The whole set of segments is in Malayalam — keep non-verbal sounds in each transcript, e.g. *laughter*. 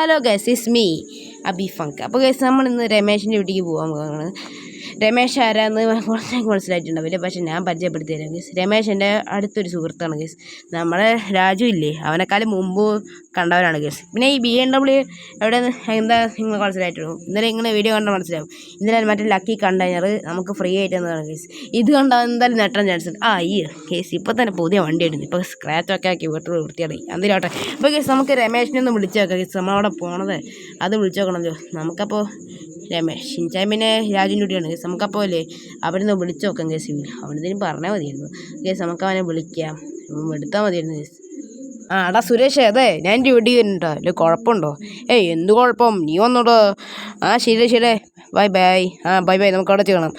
Hello guys is me Abi funk അപ്പോൾ ഗൈസ് നമ്മൾ ഇന്ന് രമേശിന്റെ വീട്ടിലേക്ക് പോകാൻ പോകുകയാണ് രമേശ് ആരാന്ന് *laughs* കുറച്ച് മനസ്സിലായിട്ടുണ്ടാവില്ല പക്ഷെ ഞാൻ പരിചയപ്പെടുത്തി തരാം ഗീസ് രമേശ് എന്റെ അടുത്തൊരു സുഹൃത്താണ് ഗീസ് നമ്മളെ രാജു ഇല്ലേ? അവനെക്കാളും മുമ്പ് കണ്ടവരാണ് ഗീസ് പിന്നെ ഈ ബി എം ഡബ്ല്യു എവിടെ എന്താ നിങ്ങൾ മനസ്സിലായിട്ടുള്ളൂ ഇന്നലെ ഇങ്ങനെ വീഡിയോ കണ്ടാൽ മനസ്സിലാവും. ഇന്നലെ മറ്റേ ലക്കി കണ്ടെയ്നർ നമുക്ക് ഫ്രീ ആയിട്ട് തന്നതാണ് ഗീസ് ഇത് കണ്ടാൽ എന്തായാലും നെട്ടാൻ ചാൻസ്. ഉണ്ട് ആ ഈ കേസ് ഇപ്പോൾ തന്നെ പുതിയ വണ്ടി ആയിരുന്നു ഇപ്പോൾ സ്ക്രാച്ച് ഒക്കെ ആക്കി വീട്ടിൽ വൃത്തിയായി എന്തിനാട്ടെ അപ്പോൾ കേസ് നമുക്ക് രമേശിനെ ഒന്ന് വിളിച്ചേക്കാം കേസ് നമ്മളവിടെ പോണത്. അത് വിളിച്ചോക്കണമല്ലോ നമുക്കപ്പോൾ രമേശ്. ഷിൻചാൻ പിന്നെ രാജുവിന്റെ കുട്ടിയാണ്. കേസ് നമുക്കപ്പോൾ അല്ലേ അവിടെ നിന്ന് വിളിച്ചു നോക്കാം കേസ് അവിടുന്ന് പറഞ്ഞാൽ മതിയായിരുന്നു. കേസ് നമുക്ക് അവനെ വിളിക്കാം. എടുത്താൽ മതിയായിരുന്നു കേസ് ആ എടാ സുരേഷ് അതെ ഞാൻ എന്റെ വീട്ടിൽ വരുന്നുണ്ടോ. അല്ലെ കുഴപ്പമുണ്ടോ? ഏയ് എന്ത് കുഴപ്പം? നീ വന്നോടോ. ആ ശരി ശരി. Bye bye. ആ ബൈ ബൈ. നമുക്ക് അവിടെ ചെയ്യണം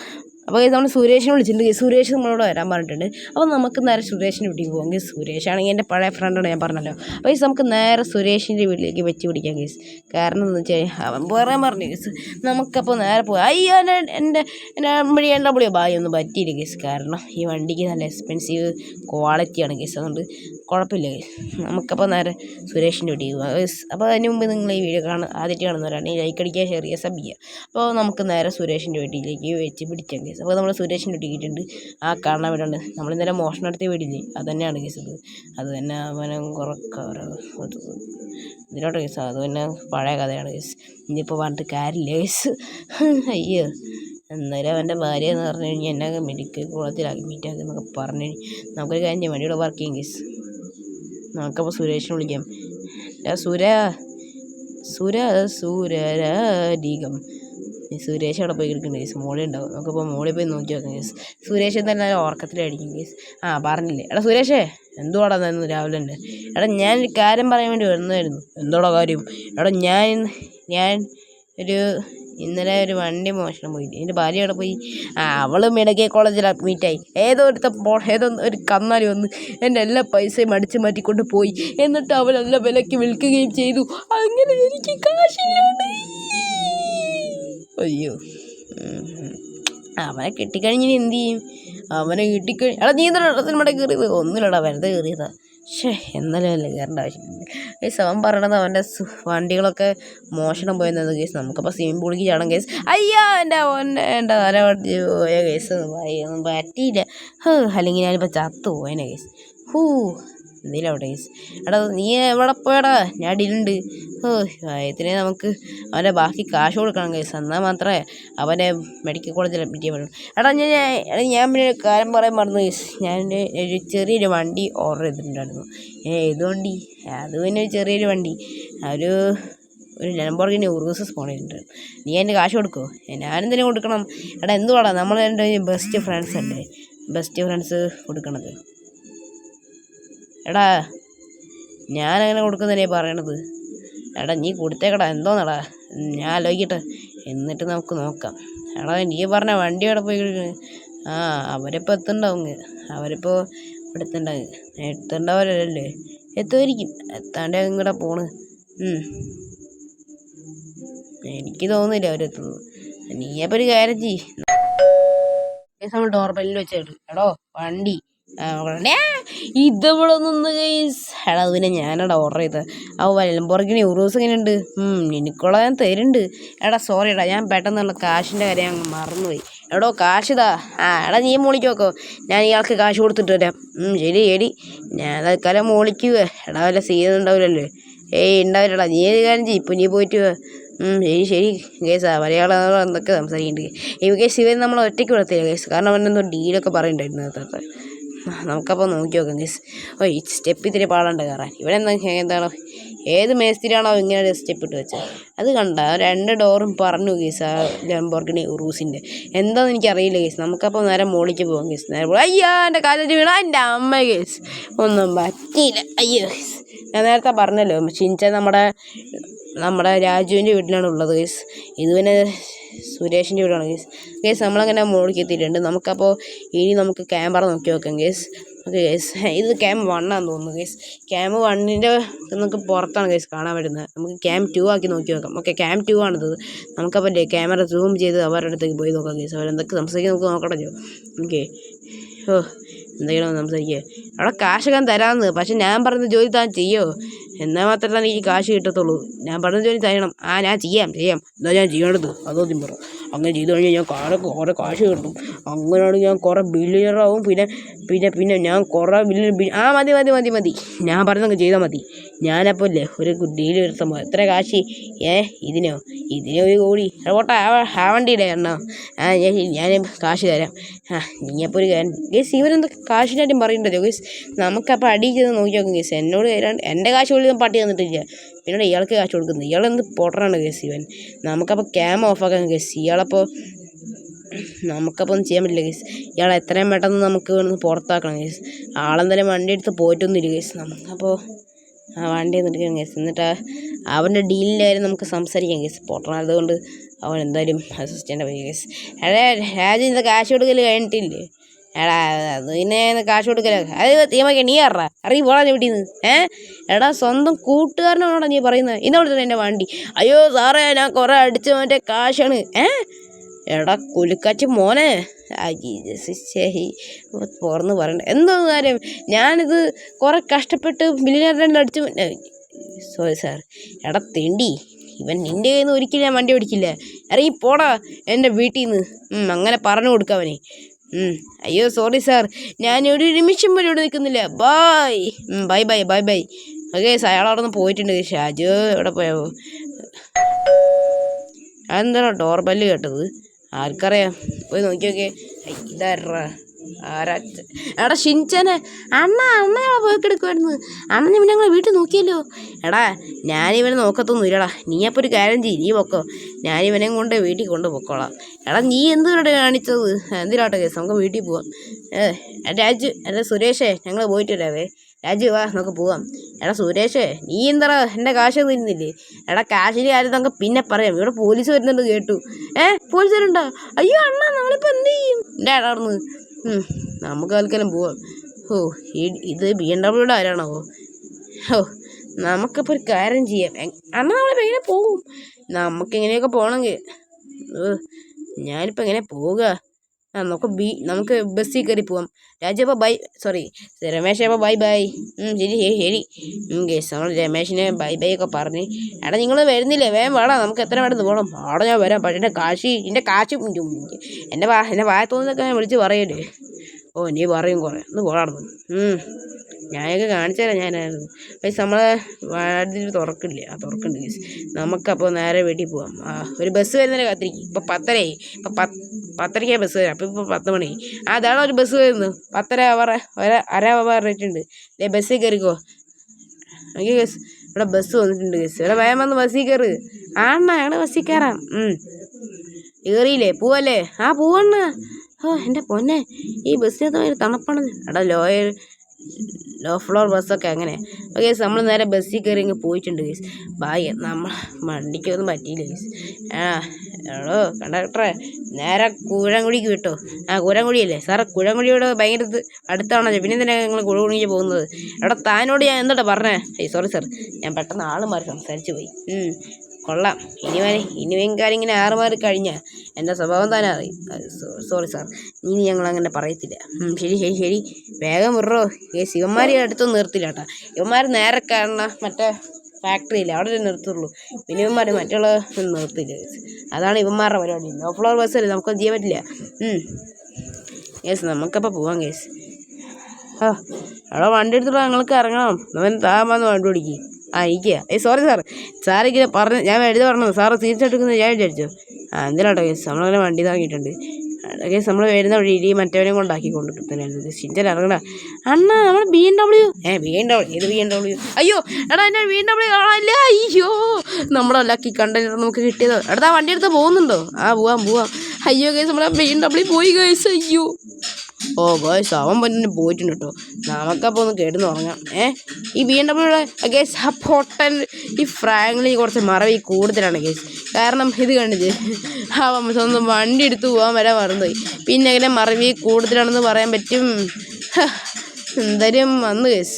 അപ്പോൾ നമ്മൾ സുരേഷിനെ വിളിച്ചിട്ടുണ്ട്. സുരേഷ് നമ്മളോട് വരാൻ പറഞ്ഞിട്ടുണ്ട്. അപ്പോൾ നമുക്ക് നേരെ സുരേഷിന്റെ വീട്ടിൽ പോകാം. സുരേഷ് ആണെങ്കിൽ എന്റെ പഴയ ഫ്രണ്ടാണ് ഞാൻ പറഞ്ഞല്ലോ. അപ്പോൾ ഈ നമുക്ക് നേരെ സുരേഷിന്റെ വീട്ടിലേക്ക് വെച്ച് പിടിക്കാം ഗീസ് കാരണം എന്ന് വെച്ചാൽ അവൻ പറയാൻ പറഞ്ഞു ഗീസ് നമുക്കപ്പോൾ നേരെ പോകാം. അയ്യോ എന്റെ എന്റെ എന്റെ വഴി എന്റെ വിളിയോ ബായി ഒന്നും പറ്റിയില്ല ഗീസ് കാരണം ഈ വണ്ടിക്ക് നല്ല എക്സ്പെൻസീവ് ക്വാളിറ്റിയാണ് ഗീസ് അതുകൊണ്ട് കുഴപ്പമില്ല ഗീസ് നമുക്കപ്പോൾ നേരെ സുരേഷിന്റെ വീട്ടിൽ പോകാം അപ്പോൾ അതിന് മുമ്പ് നിങ്ങൾ ഈ വീഡിയോ കാണുക ആദ്യമായിട്ട് കാണുന്നവരാണെങ്കിൽ ലൈക്ക് അടിക്കുക ഷെയർ ചെയ്യുക സബ് ചെയ്യുക. അപ്പോൾ നമുക്ക് നേരെ സുരേഷിന്റെ വീട്ടിലേക്ക് വെച്ച് പിടിക്കാം അപ്പോൾ നമ്മൾ സുരേഷിന്റെ കിട്ടിയിട്ടുണ്ട് ആ കാണാൻ വീടുണ്ട് നമ്മൾ ഇന്നലെ മോഷണം നടത്തിയ വീടില്ലേ? അത് തന്നെയാണ് കേസ് ഇത്. അത് തന്നെ അവനെ കുറക്കാറ് ഇതിലോട്ട് കേസ്. അത് തന്നെ പഴയ കഥയാണ് കേസ്. ഇനിയിപ്പോൾ പറഞ്ഞിട്ട് കാര്യമില്ല കേസ്. അയ്യോ. എന്നാലും അവന്റെ ഭാര്യ എന്ന് പറഞ്ഞു കഴിഞ്ഞാൽ എന്നെ മെഡിക്കൽ കോളേജിൽ അഡ്മിറ്റ് ആക്കി എന്നൊക്കെ പറഞ്ഞു നമുക്കൊരു കാര്യം ചെയ്യാം. വണ്ടിയുടെ വർക്ക് ചെയ്യും കേസ്. നമുക്കപ്പോൾ സുരേഷിനെ വിളിക്കാം. എടാ സുര. സുര സുരരാധികം ഈ സുരേഷ് അവിടെ പോയി കിടക്കുന്നുണ്ട് കേസ് മോളി ഉണ്ടാവും നമുക്കിപ്പോൾ മോളി പോയി നോക്കി നോക്കാം കേസ് സുരേഷ് എന്തായാലും നല്ല ഉറക്കത്തിലടിക്കും കേസ് ആ പറഞ്ഞില്ലേ. എടാ സുരേഷേ എന്തുവാടാ നിന്ന് രാവിലെ ഉണ്ട്? എടാ ഞാൻ ഒരു കാര്യം പറയാൻ വേണ്ടി വന്നായിരുന്നു എന്തോടാ കാര്യം? എടാ ഞാൻ ഞാൻ ഒരു ഇന്നലെ ഒരു വണ്ടി മോഷണം പോയി. എന്റെ ഭാര്യ അവിടെ പോയി. അവൾ മെഡിക്കൽ കോളേജിൽ അഡ്മിറ്റായി ഏതോ പോ ഏതോ ഒരു കന്നാലി വന്ന് എന്റെ എല്ലാ പൈസയും അടിച്ചു മാറ്റിക്കൊണ്ട് പോയി. എന്നിട്ട് അവൻ നല്ല വിലയ്ക്ക് വിൽക്കുകയും ചെയ്തു. അങ്ങനെ എനിക്ക് കാശില്ലാണ്ട്. അയ്യോ. അവനെ കിട്ടിക്കഴിഞ്ഞിന് എന്ത് ചെയ്യും? അവനെ കിട്ടിക്കഴിഞ്ഞ് എടാ നീ എന്താ സിനിമയുടെ കയറിയത്? ഒന്നുമില്ലടാ വെറുതെ കയറിയതാ. ഷേ എന്നാലും അല്ലേ കയറേണ്ട ആവശ്യമില്ല. ഈ അവൻ പറയണത് അവന്റെ വണ്ടികളൊക്കെ മോഷണം പോയെന്നത് കേസ് നമുക്കപ്പോൾ സ്വിമ്മിംഗ് പൂളിലേക്ക് ചാടാൻ കേസ് അയ്യോ എന്റെ എന്റെ തല വണ്ടി പോയ ഒന്നും പറ്റിയില്ല അല്ലെങ്കിൽ ഞാനിപ്പോൾ ചത്തു പോയേനെ കേസ് ഹൂ. എന്തെങ്കിലും അവിടെ എടാ നീ എവിടെ പോയടാ? ഞാൻ അടിയിലുണ്ട്. ഓ ഇതിനെ നമുക്ക് അവന്റെ ബാക്കി കാശ് കൊടുക്കണം കേസ് എന്നാൽ മാത്രമേ അവനെ മെഡിക്കൽ കോളേജിൽ അഡ്മിറ്റ് ചെയ്യാൻ എടാ ഞാൻ ഞാൻ- ഞാൻ പിന്നെ ഒരു കാര്യം പറയാൻ മറന്നു കേസ് ഞാൻ ഒരു ചെറിയൊരു വണ്ടി ഓർഡർ ചെയ്തിട്ടുണ്ടായിരുന്നു. ഏത് വണ്ടി അത് പിന്നെ ഒരു ചെറിയൊരു വണ്ടി. ഒരു ഒരു ലംബോർഗിനി ഉറുസസ് ഫോൺ ചെയ്തിട്ടുണ്ട് നീ എന്റെ കാശ് കൊടുക്കുമോ ഞാനെന്തിനു കൊടുക്കണം? എടാ എന്തുവാടാ? നമ്മൾ എന്റെ ബെസ്റ്റ് ഫ്രണ്ട്സ് അല്ലേ? ബെസ്റ്റ് ഫ്രണ്ട്സ് കൊടുക്കണത്. എടാ ഞാൻ അങ്ങനെ കൊടുക്കുന്നതല്ലേ പറയണത്. എടാ നീ കൊടുത്തേക്കടാ എന്തോന്നടാ? ഞാൻ ആലോചിക്കട്ടെ. എന്നിട്ട് നമുക്ക് നോക്കാം. എടാ നീ പറഞ്ഞ വണ്ടി അവിടെ പോയി. ആ അവരിപ്പോൾ എത്തുന്നുണ്ടാവും അവരിപ്പോൾ ഇവിടെ എത്തുണ്ടാവും എത്തേണ്ടവരല്ലേ? എത്തുമായിരിക്കും. എത്താണ്ട് ഇങ്ങോട്ട് പോണ്. എനിക്ക് തോന്നുന്നില്ല അവരെത്തുന്നു നീ അപ്പോൾ ഒരു കാര്യം നമ്മൾ ഡോർബെല്ലിൽ വെച്ചിട്ട് എടോ വണ്ടി. ആ, ഇവിടെ നിന്ന് ഗൈസ് എടാ അതിനെ ഞാനടാ ഓർഡർ ചെയ്തത് ആ വലമ്പുറകിന് ഉറൂസ് എങ്ങനെയുണ്ട് നിനക്കുള്ള ഞാൻ തരുന്നുണ്ട്. എടാ സോറി എടാ ഞാൻ പെട്ടെന്നുള്ള കാശിന്റെ കാര്യം അങ്ങ് മറന്നുപോയി. എടോ കാശിതാ ആ എടാ നീ മോളിക്ക് നോക്കോ. ഞാൻ ഇയാൾക്ക് കാശ് കൊടുത്തിട്ട് വരാം. ശരി ശരി. ഞാൻ തൽക്കാലം മോളിക്ക് എടാ വല്ല സീസൺ ഉണ്ടാവില്ലല്ലോ. ഏയ് ഉണ്ടാവില്ലടാ. നീ ഏത് കാര്യം ചെയ്യും. ഇപ്പം നീ പോയിട്ട് ശരി ശരി. കേസാ മലയാളം എന്തൊക്കെ സംസാരിക്കുന്നുണ്ട് ഈ കേസ് ഇവർ നമ്മൾ ഒറ്റയ്ക്ക് വിടത്തില്ല കേസ് കാരണം അവനെന്തോ ഡീലൊക്കെ പറയുന്നുണ്ടായിരുന്നു നേരത്തെ നമുക്കപ്പോൾ നോക്കി നോക്കാം ഗസ് ഓ ഈ സ്റ്റെപ്പ് ഇത്തിരി പാടുണ്ട് കയറാൻ ഇവിടെ എന്താ എന്താണ്? ഏത് മേസ്തിരിയാണോ ഇങ്ങനെ ഒരു സ്റ്റെപ്പ് ഇട്ട് വെച്ചത് അത് കണ്ട രണ്ട് ഡോറും പറഞ്ഞു ഗീസ് ആ ലംബോർഗിനി ഉറൂസിന്റെ എന്താണെന്ന് എനിക്കറിയില്ല ഗീസ് നമുക്കപ്പോൾ നേരെ മോളിക്ക് പോകാം ഗീസ് നേരെ പോകാം അയ്യോ എന്റെ കാലിൽ വീണ. എന്റെ അമ്മ ഗീസ് ഒന്നും പറ്റിയില്ല. അയ്യോ ഗീസ് ഞാൻ നേരത്തെ പറഞ്ഞല്ലോ ഷിൻച നമ്മുടെ നമ്മുടെ രാജുവിന്റെ വീട്ടിലാണ് ഉള്ളത് ഗീസ് ഇത് പിന്നെ സുരേഷിന്റെ വീടാണ് ഗേസ് ഗേസ് നമ്മളങ്ങനെ മുകളിലേക്ക് എത്തിയിട്ടുണ്ട്. നമുക്കപ്പോൾ ഇനി നമുക്ക് ക്യാമറ നോക്കി നോക്കാം ഗേസ് ഓക്കെ ഗേസ് ഇത് ക്യാം വണ്ണാന്ന് തോന്നുന്നു ഗേസ് ക്യാം വണ്ണിന്റെ നമുക്ക് പുറത്താണ് ഗേസ് കാണാൻ പറ്റുന്നത്. നമുക്ക് ക്യാം ടു ആക്കി നോക്കി നോക്കാം. ഓക്കെ ക്യാം ടു ആണിത്. നമുക്കപ്പോൾ ക്യാമറ സൂം ചെയ്ത് അവരുടെ അടുത്തേക്ക് പോയി നോക്കാം ഗേസ് അവരെന്തൊക്കെ സംസാരിക്കാൻ നമുക്ക് നോക്കണമല്ലോ ഓക്കെ ഓ എന്തെങ്കിലും സംസാരിക്കുക? അവിടെ കാശൊക്കെ തരാമെന്ന്. പക്ഷെ ഞാൻ പറഞ്ഞ ജോലി താൻ ചെയ്യോ? എന്നാൽ മാത്രമേ എനിക്ക് കാശ് കിട്ടത്തുള്ളൂ. ഞാൻ പറഞ്ഞ ജോലി തരണം. ആ ഞാൻ ചെയ്യാം ചെയ്യാം. എന്താ ഞാൻ ചെയ്യേണ്ടത്? അതോ പറ. അങ്ങനെ ചെയ്തു കഴിഞ്ഞാൽ ഞാൻ കാലൊക്കെ കുറേ കാശ് കിട്ടും. അങ്ങനെയാണെങ്കിൽ ഞാൻ കുറേ ബില്ലിയറാവും പിന്നെ പിന്നെ പിന്നെ ഞാൻ കുറേ ബില്യൺ ആ മതി മതി മതി മതി. ഞാൻ പറഞ്ഞങ്ങ് ചെയ്താൽ മതി. ഞാനപ്പോൾ ഇല്ലേ ഒരു ഡീൽ എടുത്തുമ്പോൾ എത്ര കാശി? ഏ ഇതിനോ? ഇതിന് ഒരു കോടി. പോട്ടെ ആ എണ്ണോ? ആ ഞാൻ ഞാൻ കാശ് തരാം. ആ നീ അപ്പോൾ ഒരു ഗേസ് ഇവരെന്താ കാശിനായിട്ടും പറയണ്ടല്ലോ ഗേസ് നമുക്കപ്പോൾ അടി നോക്കി നോക്കും ഗേസ് എന്നോട് എന്റെ കാശ് പോലും പട്ടി തന്നിട്ടില്ല. പിന്നീട് ഇയാൾക്ക് കാശ് കൊടുക്കുന്നത് ഇയാളെന്ത് പൊട്ടറാണ് ഗേസ് ഇവൻ? നമുക്കപ്പോൾ ക്യാം ഓഫാക്കാൻ ഗേസ് ഇയാളപ്പോൾ നമുക്കപ്പോൾ ഒന്നും ചെയ്യാൻ പറ്റില്ല ഗേസ് ഇയാളെ എത്രയും പെട്ടെന്ന് നമുക്ക് ഇവിടുന്ന് പുറത്താക്കണം ഗേസ് ആളെന്തായാലും വണ്ടി എടുത്ത് പോയിട്ടൊന്നുമില്ല ഗേസ് നമുക്കപ്പോൾ ആ വണ്ടി എടുക്കാം ഗേസ് എന്നിട്ട് അവന്റെ ഡീലിന്റെ കാര്യം നമുക്ക് സംസാരിക്കാം ഗേസ് കൊണ്ട് അവൻ എന്തായാലും അസിസ്റ്റന്റ് പോയി ഗേസ് എടാ രാജു ഇന്ന് കാശ് കൊടുക്കൽ കഴിഞ്ഞിട്ടില്ലേ? എടാ അത് പിന്നെ കാശ് കൊടുക്കല. അത് തീമാക്കിയ നീ അറിയാ അറിയി പോടാ നീ വീട്ടിൽ നിന്ന് ഏ? എടാ സ്വന്തം കൂട്ടുകാരനാണോടാ നീ പറയുന്നത്? ഇന്നവിടുത്തെ എന്റെ വണ്ടി? അയ്യോ സാറേ ഞാൻ കുറേ അടിച്ച് മറ്റേ കാശാണ്. ഏ? എടാ കുലുക്കാച്ചി മോനെ. തുറന്ന് പറയണ്ട. എന്തോ കാര്യം. ഞാനിത് കുറേ കഷ്ടപ്പെട്ട് ബില്ലിനാരുടെ അടിച്ച് സോറി സാർ എടാ തെണ്ടി. ഇവൻ നിന്റെ കയ്യിൽ നിന്ന് ഒരിക്കലും ഞാൻ വണ്ടി ഓടിക്കില്ല. ഇറങ്ങി പോടാ എന്റെ വീട്ടിൽ നിന്ന് അങ്ങനെ പറഞ്ഞു കൊടുക്കാവനെ അയ്യോ സോറി സാർ ഞാൻ ഒരു നിമിഷം പോലും ഇവിടെ നിൽക്കുന്നില്ല. Bye bye bye bye bye okay അയാൾ അവിടെ നിന്ന് പോയിട്ടുണ്ട്. ഷാജു എവിടെ പോയാവോ അതെന്താണോ ഡോർ ബെല്ല് കേട്ടത്? ആർക്കറിയാം? പോയി നോക്കി നോക്കിയേ ഇതാരാ? ആരാ? എടാ ഷിൻചനെ. അണ്ണ അണ്ണയാളെ പോയി കിടക്കുമായിരുന്നു അണ്ണൻ പിന്നെ ഞങ്ങൾ വീട്ടിൽ നോക്കിയല്ലോ. എടാ ഞാനിവനെ നോക്കത്തൊന്നും ഇല്ലടാ. നീ അപ്പോൾ ഒരു കാര്യം ചെയ്യ് നീ പൊക്കോ. ഞാനിവനെയും കൊണ്ട് വീട്ടിൽ കൊണ്ട് പൊക്കോളാം. എടാ നീ എന്തിനാണ് കാണിച്ചത്? എന്തിനാട്ടോ കേസ്? നമുക്ക് വീട്ടിൽ പോവാം. ഏ രാജു അല്ല സുരേഷേ ഞങ്ങൾ പോയിട്ട് വരാവേ. രാജു വാ നമുക്ക് പോവാം. എടാ സുരേഷേ നീ എന്താ എന്റെ കാശ് തരുന്നില്ലേ? എടാ കാശിന്റെ കാര്യം നമുക്ക് പിന്നെ പറയാം. ഇവിടെ പോലീസ് വരുന്നുണ്ട് കേട്ടു. ഏ പോലീസ് വരുന്നുണ്ടോ? അയ്യോ അണ്ണാ നമ്മളിപ്പോൾ എന്ത് ചെയ്യും? എന്റെ ഉം, നമുക്ക് തൽക്കാലം പോവാം. ഓ ഇത് ബി എം ഡബ്ല്യൂടെ ആരാണോ? ഓ നമുക്കിപ്പോൾ ഒരു കാര്യം ചെയ്യാം. അണ്ണ നമ്മളിപ്പോൾ എങ്ങനെ പോകും? നമുക്ക് എങ്ങനെയൊക്കെ പോകണമെങ്കിൽ ഞാനിപ്പോൾ എങ്ങനെ പോവുക? നമുക്ക് ബി നമുക്ക് ബസ്സിൽ കയറി പോവാം. രാജേപ്പ ബൈ സോറി രമേശ് അപ്പോൾ ബൈ ബൈ ശരി ശരി ശരി. ഗേസ് നമ്മൾ രമേശിനെ ബൈ ബൈ ഒക്കെ പറഞ്ഞ്. എടാ നിങ്ങൾ വരുന്നില്ലേ? വേം വേണം നമുക്ക് എത്ര വേണമെന്ന് പോകണം അവിടെ ഞാൻ വരാം. പക്ഷേ എന്റെ കാശി എന്റെ കാശി എന്റെ എന്റെ വായത്തോന്നൊക്കെ ഞാൻ വിളിച്ച് പറയല്ലേ? ഓ നീ പറയും കുറേ. ഒന്ന് പോടാടുന്നു ഞാനൊക്കെ കാണിച്ചു തരാം ഞാനായിരുന്നു. പക്ഷേ നമ്മളെ വാതിൽ തുറക്കില്ലേ? ആ തുറക്കുന്നുണ്ട് ഗീസ്. നമുക്കപ്പോൾ നേരെ വീട്ടിൽ പോവാം. ആ ഒരു ബസ് വരുന്നതിന് കാത്തിരിക്കും. ഇപ്പോൾ പത്തരയായി. ഇപ്പോൾ പത്ത് പത്തരയ്ക്കാണ് ബസ് വരാം. അപ്പോൾ ഇപ്പോൾ പത്ത് മണി ആ അതാണ് ഒരു ബസ് വരുന്നു പത്തര അവർ ഒരു അര പറഞ്ഞിട്ടുണ്ട്. ദേ ബസ്സിൽ കയറിക്കോ. എനിക്ക് ഗസ്. ഇവിടെ ബസ് വന്നിട്ടുണ്ട് ഗസ്. ഇവിടെ വേഗം വന്ന് ബസ്സിൽ കയറ്. ആണ ഞങ്ങൾ ബസ്സിൽ കയറാം. കയറിയില്ലേ? പോവല്ലേ? ആ പോവണ്ണ. ഓ എന്റെ പൊന്നെ ഈ ബസ്സിനകത്ത് ഭയങ്കര തണുപ്പാണ് എടാ ലോയർ ലോ ഫ്ലോർ ബസ്സൊക്കെ അങ്ങനെ ഓക്കെ നമ്മൾ നേരെ ബസ്സിൽ കയറി ഇങ്ങ് പോയിട്ടുണ്ട് ഗേസ് ബായ് നമ്മൾ വണ്ടിക്കൊന്നും പറ്റിയില്ല ഗേസ് ആ എടോ കണ്ടക്ടറെ നേരെ കുഴങ്ങുടിക്ക് വിട്ടോ. ആ കുഴങ്ങുടിയല്ലേ സാറേ കുഴങ്കുടിയോട് ഭയങ്കര അടുത്താണോ അടുത്താണല്ലോ. പിന്നെ തന്നെ നിങ്ങൾ കുഴകുടിക്ക് പോകുന്നത്? എടാ താനോട് ഞാൻ എന്താ പറഞ്ഞേ? സോറി സാർ ഞാൻ പെട്ടെന്ന് ആൾ മാറി സംസാരിച്ചു പോയി. കൊള്ളാം. ഇനി വരെ ഇനി കാര്യം ഇങ്ങനെ ആറ് മാറി കഴിഞ്ഞാൽ എന്റെ സ്വഭാവം തന്നെ അറിയും. സോറി സാർ ഇനി ഞങ്ങൾ അങ്ങനെ പറയത്തില്ല. ശരി ശരി ശരി. വേഗം വിടറോ. ഏ ശിവന്മാരെ അടുത്തൊന്നും നിർത്തില്ല കേട്ടോ. ഇവന്മാർ നേരെ കാണുന്ന മറ്റേ ഫാക്ടറിയില്ല അവിടെ നിർത്തുള്ളൂ. പിന്നെ ഇവന്മാർ മറ്റുള്ള നിർത്തില്ല. അതാണ് ഇവന്മാരുടെ പരിപാടി. നോ ഫ്ലോർ ബസ്സല്ലേ നമുക്കൊന്നും ചെയ്യാൻ പറ്റില്ല. യെസ് നമുക്കപ്പോൾ പോവാം കേസ് ആ അവിടെ വണ്ടി എടുത്തിട്ട് ഞങ്ങൾക്ക് ഇറങ്ങണം. അവൻ താമാന്ന് വണ്ടി ഓടിക്കുക ആ ഇരിക്കുക. ഏ സോറി സാർ സാർ ഇങ്ങനെ പറഞ്ഞ് ഞാൻ എഴുതി പറഞ്ഞത് സാറ് തിരിച്ചെടുക്കുന്നത് ഞാൻ വിചാരിച്ചു ആ എന്തിനാട്ടോ കേസ് നമ്മളങ്ങനെ വണ്ടി താങ്ങിയിട്ടുണ്ട്. കേസ് നമ്മൾ വരുന്ന വഴി ഇടി മറ്റവനെയും കൊണ്ടാക്കി കൊണ്ടിട്ടുണ്ടായിരുന്നു സിഞ്ചൻ ഇറങ്ങണ അണ്ണാ നമ്മൾ ബി എം ഡബ്ല്യു ഏ ബി എം ഡബ്ല്യു ഏത് ബി എം ഡബ്ല്യു അയ്യോ എടാ എന്റെ ബി എം ഡബ്ല്യു കാണാനില്ല. അയ്യോ നമ്മുടെ ലക്കി നമുക്ക് കിട്ടിയത്. എടാ വണ്ടി എടുത്ത് പോകുന്നുണ്ടോ? ആ പോവാം പോവാം. അയ്യോ കേസ് നമ്മളെ ബി എം ഡബ്ല്യു പോയി കേസ് അയ്യോ. ഓ ബോയ്സ് അവൻ തന്നെ പോയിട്ടുണ്ട് കേട്ടോ നമുക്കപ്പോൾ ഒന്ന് കേട്ടെന്ന് ഉറങ്ങാം ഏ? ഈ ബി എം ഡബ്ല്യൂടെ ഗേസ് ആ പൊട്ടൻ ഈ ഫ്രാങ്ക്ലി കുറച്ച് മറവി കൂടുതലാണ് ഗേസ് കാരണം ഇത് കണ്ടിത് അവൻ സ്വന്തം വണ്ടി എടുത്ത് പോകാൻ വരെ മറന്നുപോയി. പിന്നെ അങ്ങനെ മറവി കൂടുതലാണെന്ന് പറയാൻ പറ്റും? എന്തായാലും വന്നു കേസ്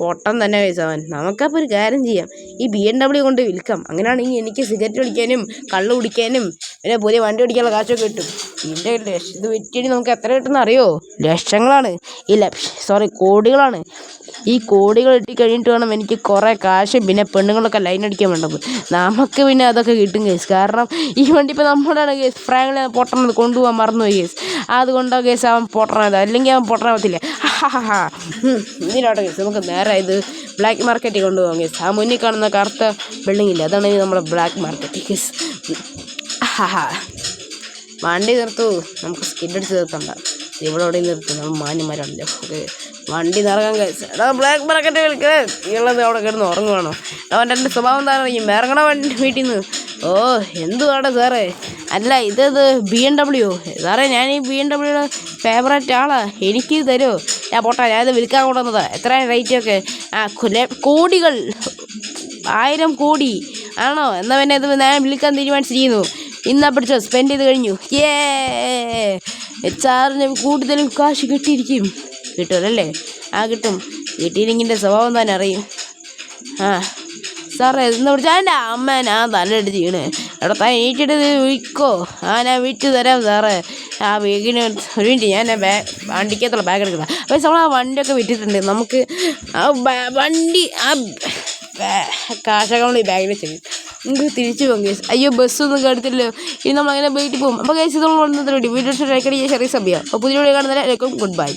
പൊട്ടൻ തന്നെ കേസ് അവൻ നമുക്കപ്പോൾ ഒരു കാര്യം ചെയ്യാം. ഈ ബി എം ഡബ്ല്യു കൊണ്ട് വിൽക്കാം. അങ്ങനെയാണെങ്കിൽ എനിക്ക് സിഗരറ്റ് കുടിക്കാനും കള്ള് കുടിക്കാനും പിന്നെ പുതിയ വണ്ടി ഓടിക്കാനുള്ള കാശൊക്കെ കിട്ടും. ഇതിന്റെ ലക്ഷ ഇത് വിറ്റിട്ട് നമുക്ക് എത്ര കിട്ടുമെന്ന് അറിയോ ലക്ഷങ്ങളാണ്. ഈ ലക്ഷ സോറി കോടികളാണ്. ഈ കോടികൾ ഇട്ടി കഴിഞ്ഞിട്ട് വേണം എനിക്ക് കുറേ കാശും പിന്നെ പെണ്ണുങ്ങളൊക്കെ ലൈൻ അടിക്കാൻ വേണ്ടത്. നമുക്ക് പിന്നെ അതൊക്കെ കിട്ടും കേസ് കാരണം ഈ വണ്ടി ഇപ്പോൾ നമ്മളാണ് കേസ് ഫ്രാങ്കിനെ പൊട്ടണത് കൊണ്ടുപോകാൻ മറന്നുപോയി കേസ് അതുകൊണ്ടാണ് കേസ് അവൻ പൊട്ടണത് അല്ലെങ്കിൽ അവൻ പൊട്ടണത്തില്ല ഇതിനോട്ടെ കേസ് നമുക്ക് നേരെ ഇത് ബ്ലാക്ക് മാർക്കറ്റിൽ കൊണ്ടുപോകാം കേസ് ആ മുന്നിൽ കാണുന്ന കറുത്ത ബിൽഡിംഗ് ഇല്ല? അതാണ് നമ്മുടെ ബ്ലാക്ക് മാർക്കറ്റ് കേസ് ഹാ. വണ്ടി നിർത്തു. നമുക്ക് സ്കിഡ് അടിച്ച് നിർത്തണ്ട. ഇവിടെ എവിടെയും നിർത്തും. നമ്മൾ മാന്യന്മാരാണല്ലോ. ഓക്കെ വണ്ടി നിറങ്ങാൻ കഴിച്ചു ബ്ലാക്ക് മാർക്കറ്റ് വിളിക്കേ ഉള്ളത് അവിടെ കിടന്ന് ഉറങ്ങുവാണോ? അവന്റെ എന്റെ സ്വഭാവം താൻ അറിയും? ഇറങ്ങണ വണ്ടി വീട്ടിൽ നിന്ന് ഓ എന്തുവാടെ സാറേ? അല്ല ഇതത് ബി എം ഡബ്ല്യു സാറേ ഞാൻ ഈ ബി എം ഡബ്ല്യൂടെ ഫേവറേറ്റ് ആളാ. എനിക്ക് തരുമോ ഞാൻ പോട്ടെ ഞാനിത് വിൽക്കാൻ കൊണ്ടുവന്നതാ. എത്രയാണ് റേറ്റ് ഒക്കെ? ആ കോടികൾ. ആയിരം കോടി. ആണോ? എന്നാൽ പിന്നെ ഇത് ഞാൻ വിൽക്കാൻ തീരുമാനിച്ചിരിക്കുന്നു. ഇന്നാ പിടിച്ചോ സ്പെൻഡ് ചെയ്ത് കഴിഞ്ഞു. ഏ സാറിന് കൂടുതലും കാശ് കിട്ടിയിരിക്കും. കിട്ടുമല്ലേ? ആ കിട്ടും. കിട്ടിയില്ലെങ്കിന്റെ സ്വഭാവം തന്നെ അറിയും. ആ. സാറേ എന്ന് വിളിച്ചാൽ എന്റെ അമ്മ ഞാൻ തലയിട്ട് ചെയ്യണേ എടാ താൻ ഏറ്റിട്ട് വിൽക്കോ ആ ഞാൻ വിറ്റ് തരാം സാറേ. ആ വീക്കിന് ഒരു മിനിറ്റ് ഞാൻ ബാ വണ്ടിക്കത്തുള്ള ബാഗ് എടുക്കുക അപ്പോൾ നമ്മൾ ആ വണ്ടിയൊക്കെ വിറ്റിട്ടുണ്ട്. നമുക്ക് ആ വണ്ടി ആ കാശൊക്കെ നമ്മൾ ഈ ബാഗിൽ ചെയ്യും നമുക്ക് തിരിച്ചു പോകും കേസ് അയ്യോ ബസ്സൊന്നും കടുത്തില്ലോ ഇനി നമ്മൾ അങ്ങനെ വീട്ടിൽ പോകും. അപ്പോൾ കേസ് റെഡി വീഡിയോ ഷെയർ അടിക്കുക ചെറിയ സഭയാണ്. അപ്പോൾ പുതിയ വീഡിയോ കാണുന്നതിന് ഗുഡ് ബൈ